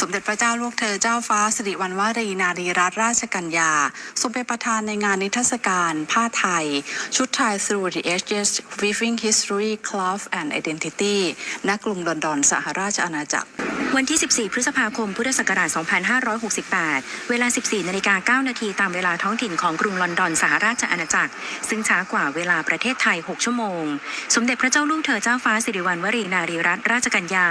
สมเด็จพระเจ้าลูกเธอเจ้าฟ้าสิริวัณวรีนารีรัตนราชกัญญาทรงเป็นประธานในงานนิทรรศการผ้าไทย ชุดไทย Through the Ages Weaving History Craft and Identity ณกรุงลอนดอนสหราชอาณาจักรวันที่ 14 พฤษภาคม พุทธศักราช 2568 เวลา 14 นาฬิกา 9 นาทีตามเวลาท้องถิ่นของกรุงลอนดอนสหราชอาณาจักร ซึ่งช้ากว่าเวลาประเทศไทย 6 ชั่วโมง สมเด็จพระเจ้าลูกเธอเจ้าฟ้าสิริวัณวรีนารีรัตนราชกัญญา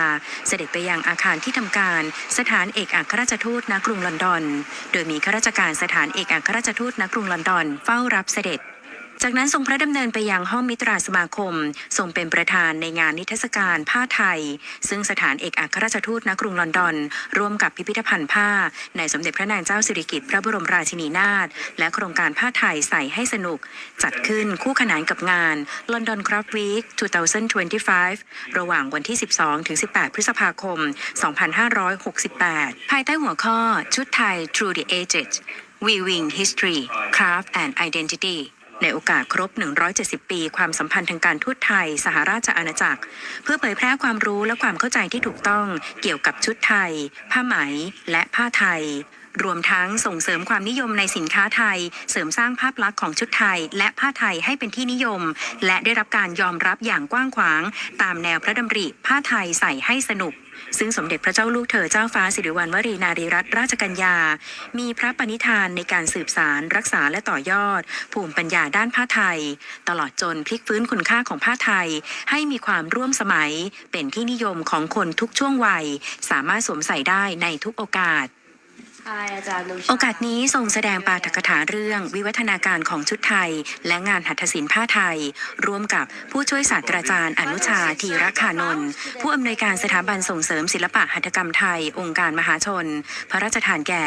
เสด็จไปยังอาคารที่ทำการสถานเอกอัครราชทูตณกรุงลอนดอน โดยมีข้าราชการสถานเอกอัครราชทูตณกรุงลอนดอนเฝ้ารับเสด็จ จากนั้นทรงพระดำเนินไปยังห้องมิตราสมาคม ทรงเป็นประธานในงานนิทรรศการผ้าไทย ซึ่งสถานเอกอัครราชทูตณกรุงลอนดอน ร่วมกับพิพิธภัณฑ์ผ้า ในสมเด็จพระนางเจ้าสิริกิติ์พระบรมราชินีนาถและโครงการผ้าไทยใส่ให้สนุก จัดขึ้นคู่ขนานกับงาน London Craft Week 2025 ระหว่างวันที่ 12 ถึง 18 พฤษภาคม 2568 ภายใต้หัวข้อชุดไทย Through the Ages Weaving History Craft and Identity ในโอกาสครบ 170 ปี ความสัมพันธ์ทางการทูตไทย สหราชอาณาจักร เพื่อเผยแพร่ความรู้และความเข้าใจที่ถูกต้องเกี่ยวกับชุดไทย ผ้าไหม และผ้าไทย รวมทั้งส่งเสริมความนิยมในสินค้าไทย เสริมสร้างภาพลักษณ์ของชุดไทย และผ้าไทยให้เป็นที่นิยม และได้รับการยอมรับอย่างกว้างขวาง ตามแนวพระดำริผ้าไทยใส่ให้สนุก ซึ่งสมเด็จพระเจ้าลูกเธอเจ้าฟ้าสิริวัณวรีนารีรัตนราชกัญญา มีพระปณิธานในการสืบสารรักษาและต่อยอด ภูมิปัญญาด้านผ้าไทย ตลอดจนพลิกฟื้นคุณค่าของผ้าไทย ให้มีความร่วมสมัย เป็นที่นิยมของคนทุกช่วงวัย สามารถสวมใส่ได้ในทุกโอกาส โอกาสนี้ทรงแสดงปาฐกถาเรื่องวิวัฒนาการของชุดไทย และงานหัตถศิลป์ผ้าไทย ร่วมกับผู้ช่วยศาสตราจารย์ อนุชาธีรคานนท์ผู้อำนวยการสถาบันส่งเสริมศิลปะหัตถกรรมไทย องค์การมหาชน พระราชทานแก่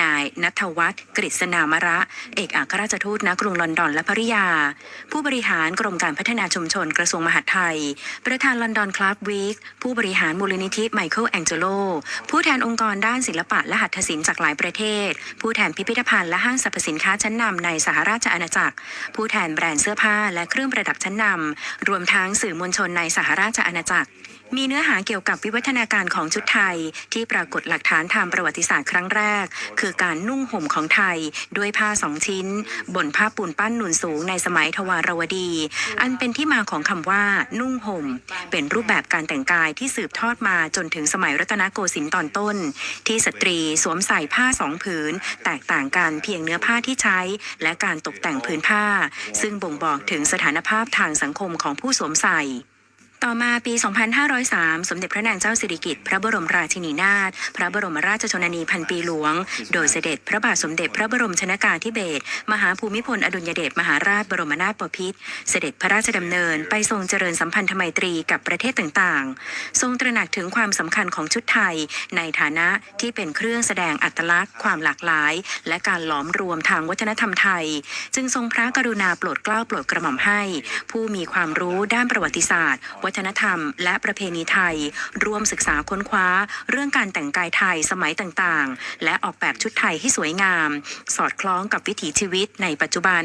นายนัทวัฒน์กฤษณามระ เอกอัครราชทูตณกรุงลอนดอนและภริยา ผู้บริหารกรมการพัฒนาชุมชนกระทรวงมหาดไทย ประธานลอนดอนคลับวีคผู้บริหารมูลนิธิไมเคิลแองเจโลผู้แทนองค์กรด้านศิลปะและหัตถศิลป์จากหลายประเทศ ผู้แทนพิพิธภัณฑ์และห้างสรรพสินค้าชั้นนำในสหราชอาณาจักร ผู้แทนแบรนด์เสื้อผ้าและเครื่องประดับชั้นนำรวมทั้งสื่อมวลชนในสหราชอาณาจักรมีเนื้อหาเกี่ยวกับวิวัฒนาการของชุดไทย ที่ปรากฏหลักฐานทางประวัติศาสตร์ครั้งแรก คือการนุ่งห่มของไทย ด้วยผ้าสองชิ้น บนผ้าปูนปั้นหนุนสูงในสมัยทวารวดี อันเป็นที่มาของคำว่า นุ่งห่ม เป็นรูปแบบการแต่งกายที่สืบทอดมาจนถึงสมัยรัตนโกสินทร์ตอนต้น ที่สตรีสวมใส่ผ้าสองผืน แตกต่างกันเพียงเนื้อผ้าที่ใช้ และการตกแต่งผืนผ้า ซึ่งบ่งบอกถึงสถานภาพทางสังคมของผู้สวมใส่ ต่อมาปี 2503 สมเด็จพระนางเจ้าสิริกิติ์พระบรมราชินีนาถ พระบรมราชชนนีพันปีหลวง โดยเสด็จพระบาทสมเด็จพระบรมชนากาธิเบศร มหาภูมิพลอดุลยเดชมหาราชบรมนาถบพิตร เสด็จพระราชดำเนินไปทรงเจริญสัมพันธไมตรีกับประเทศต่างๆ ทรงตระหนักถึงความสำคัญของชุดไทย ในฐานะที่เป็นเครื่องแสดงอัตลักษณ์ ความหลากหลาย และการหลอมรวมทางวัฒนธรรมไทย จึงทรงพระกรุณาโปรดเกล้าโปรดกระหม่อมให้ ผู้มีความรู้ด้านประวัติศาสตร์วัฒนธรรม และประเพณีไทย ร่วมศึกษาค้นคว้า เรื่องการแต่งกายไทยสมัยต่างๆ และออกแบบชุดไทยให้สวยงาม สอดคล้องกับวิถีชีวิตในปัจจุบัน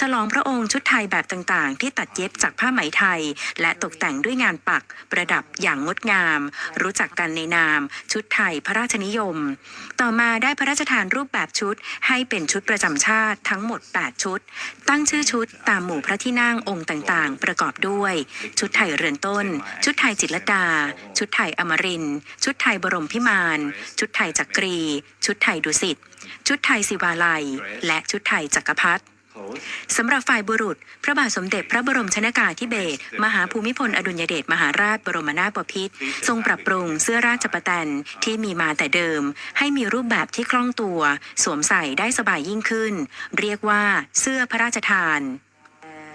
ฉลองพระองค์ชุดไทยแบบต่างๆ ที่ตัดเย็บจากผ้าไหมไทย และตกแต่งด้วยงานปักประดับอย่างงดงาม รู้จักกันในนาม ชุดไทยพระราชนิยม ต่อมาได้พระราชทานรูปแบบชุด ให้เป็นชุดประจำชาติทั้งหมด 8 ชุด ตั้งชื่อชุดตามหมู่พระที่นั่งองค์ต่างๆ ประกอบด้วย ชุดไทยรือนต้น ชุดไทยจิตรดา ชุดไทยอมริน ชุดไทยบรมพิมาน ชุดไทยจักรี ชุดไทยดุสิต ชุดไทยศิวาลัย และชุดไทยจักรพรรดิสำหรับฝ่ายบุรุษ พระบาทสมเด็จพระบรมชนากาธิเบศรมหาภูมิพลอดุลยเดชมหาราชบรมนาถบพิตรทรงปรับปรุงเสื้อราชประแตนที่มีมาแต่เดิม ให้มีรูปแบบที่คล่องตัว สวมใส่ได้สบายยิ่งขึ้น เรียกว่าเสื้อพระราชทาน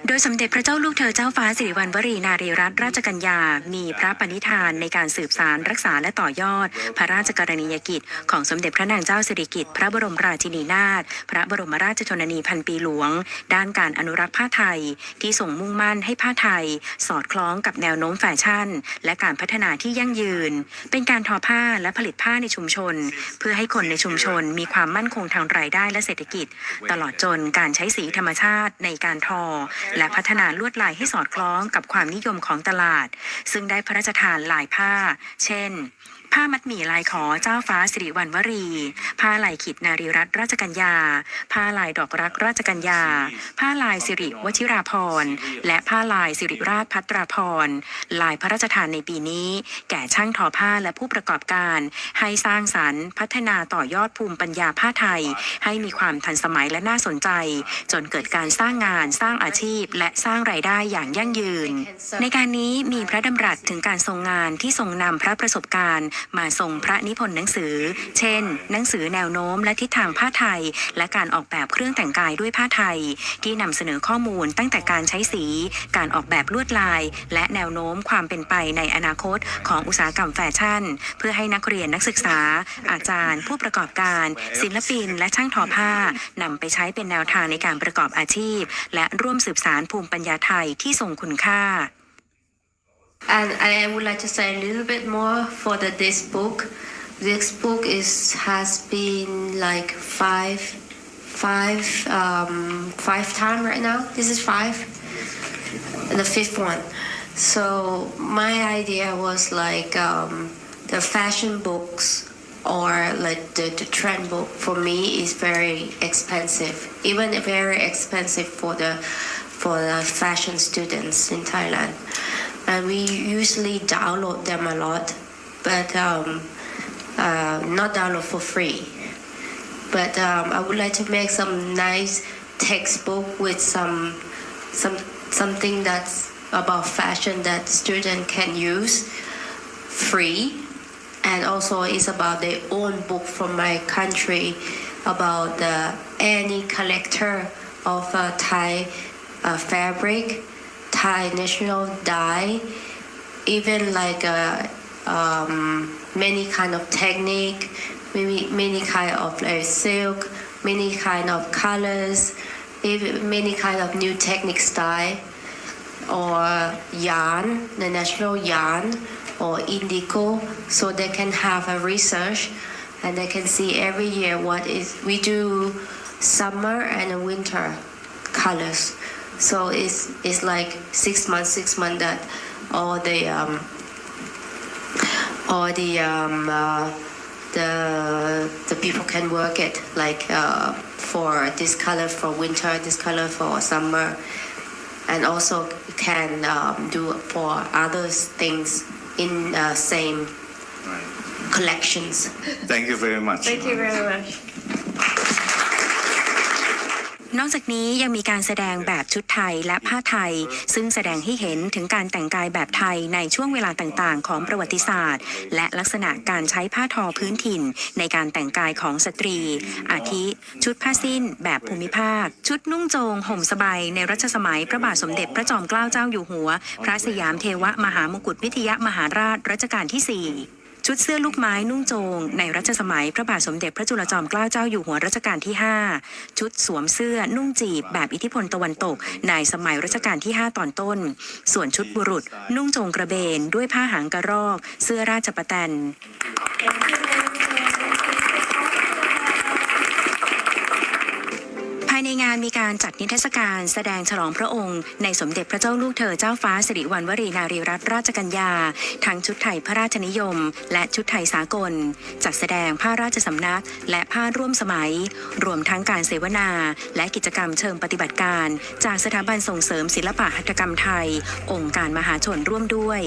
โดยสมเด็จพระเจ้าลูกเธอเจ้าฟ้าสิริวัณวรีนารีรัตนราชกัญญา มีพระปณิธานในการสืบสารรักษาและต่อยอด พระราชกรณียกิจ ของสมเด็จพระนางเจ้าสิริกิติ์พระบรมราชินีนาถพระบรมราชชนนีพันปีหลวง ด้านการอนุรักษ์ผ้าไทย ที่ส่งมุ่งมั่นให้ผ้าไทย สอดคล้องกับแนวโน้มแฟชั่น และการพัฒนาที่ยั่งยืน เป็นการทอผ้าและผลิตผ้าในชุมชน เพื่อให้คนในชุมชนมีความมั่นคงทางรายได้และเศรษฐกิจ ตลอดจนการใช้สีธรรมชาติในการทอและพัฒนาลวดลายให้สอดคล้องกับความนิยมของตลาด ซึ่งได้พระราชทานลายผ้า เช่น ผ้ามัดหมี่ลายขอเจ้าฟ้าสิริวัณวรี ผ้าลายขิดนารีรัตนราชกัญญา ผ้าลายดอกรักราชกัญญา ผ้าลายสิริวชิราพร และผ้าลายสิริราชพัตราพร ลายพระราชทานในปีนี้ แก่ช่างทอผ้าและผู้ประกอบการ ให้สร้างสรรค์ พัฒนาต่อยอดภูมิปัญญาผ้าไทย ให้มีความทันสมัยและน่าสนใจ จนเกิดการสร้างงานสร้างอาชีพ และสร้างรายได้อย่างยั่งยืน ในการนี้มีพระดำรัสถึงการทรงงานที่ทรงนำพระประสบการณ์มาทรงพระนิพนธ์หนังสือ เช่น หนังสือแนวโน้มและทิศทางผ้าไทย และการออกแบบเครื่องแต่งกายด้วยผ้าไทย ที่นำเสนอข้อมูลตั้งแต่การใช้สี การออกแบบลวดลาย และแนวโน้มความเป็นไปในอนาคตของอุตสาหกรรมแฟชั่น เพื่อให้นักเรียนนักศึกษา อาจารย์ ผู้ประกอบการ ศิลปิน และช่างทอผ้านำไปใช้เป็นแนวทางในการประกอบอาชีพ และร่วมสืบสารภูมิปัญญาไทยที่ทรงคุณค่า And I would like to say a little bit more for the this book. This book is has been like five, five, um, five time right now. This is five, the fifth one. So my idea was like um, the fashion books or like the, the trend book for me is very expensive, even very expensive for the for the fashion students in Thailand and we usually download them a lot, but um, uh, not download for free. But um, I would like to make some nice textbook with some some something that's about fashion that student can use free, and also it's about their own book from my country about the any collector of uh, Thai uh, fabric Thai national dye, even like uh, um, many kind of technique, many many kind of like silk, many kind of colors, even many kind of new technique style, or yarn, the national yarn, or indigo, so they can have a research, and they can see every year what is we do summer and winter colors. So it's it's like six months, six months that all the um, all the um, uh, the the people can work it like uh, for this color for winter, this color for summer, and also can um, do for other things in uh, same collections. Thank you very much. Thank you very much. นอกจากนี้ยังมีการแสดงแบบชุดไทยและผ้าไทย ซึ่งแสดงให้เห็นถึงการแต่งกายแบบไทยในช่วงเวลาต่างๆ ของประวัติศาสตร์ และลักษณะการใช้ผ้าทอพื้นถิ่น ในการแต่งกายของสตรี อาทิ ชุดผ้าสิ้น แบบภูมิภาค ชุดนุ่งโจง ห่มสบายในรัชสมัยพระบาทสมเด็จพระจอมเกล้าเจ้าอยู่หัว พระสยามเทวมหามกุฏวิทยมหาราชรัชกาลที่สี่ ชุดเสื้อลูกไม้นุ่งโจง ในรัชสมัยพระบาทสมเด็จพระจุลจอมเกล้าเจ้าอยู่หัวรัชกาลที่ 5 ชุดสวมเสื้อนุ่งจีบ แบบอิทธิพลตะวันตก ในสมัยรัชกาลที่ 5 ตอนต้น ส่วนชุดบุรุษ นุ่งโจงกระเบน ด้วยผ้าหางกระรอก เสื้อราชประแตนานมีการจัดนิทรรศการแสดงฉลองพระองค์ ในสมเด็จพระเจ้าลูกเธอเจ้าฟ้าสิริวัณวรีนารีรัตนราชกัญญา ทั้งชุดไทยพระราชนิยม และชุดไทยสากล จัดแสดงผ้าราชสำนัก และผ้าร่วมสมัย รวมทั้งการเสวนา และกิจกรรมเชิงปฏิบัติการ จากสถาบันส่งเสริมศิลปะหัตถกรรมไทย องค์การมหาชนร่วมด้วย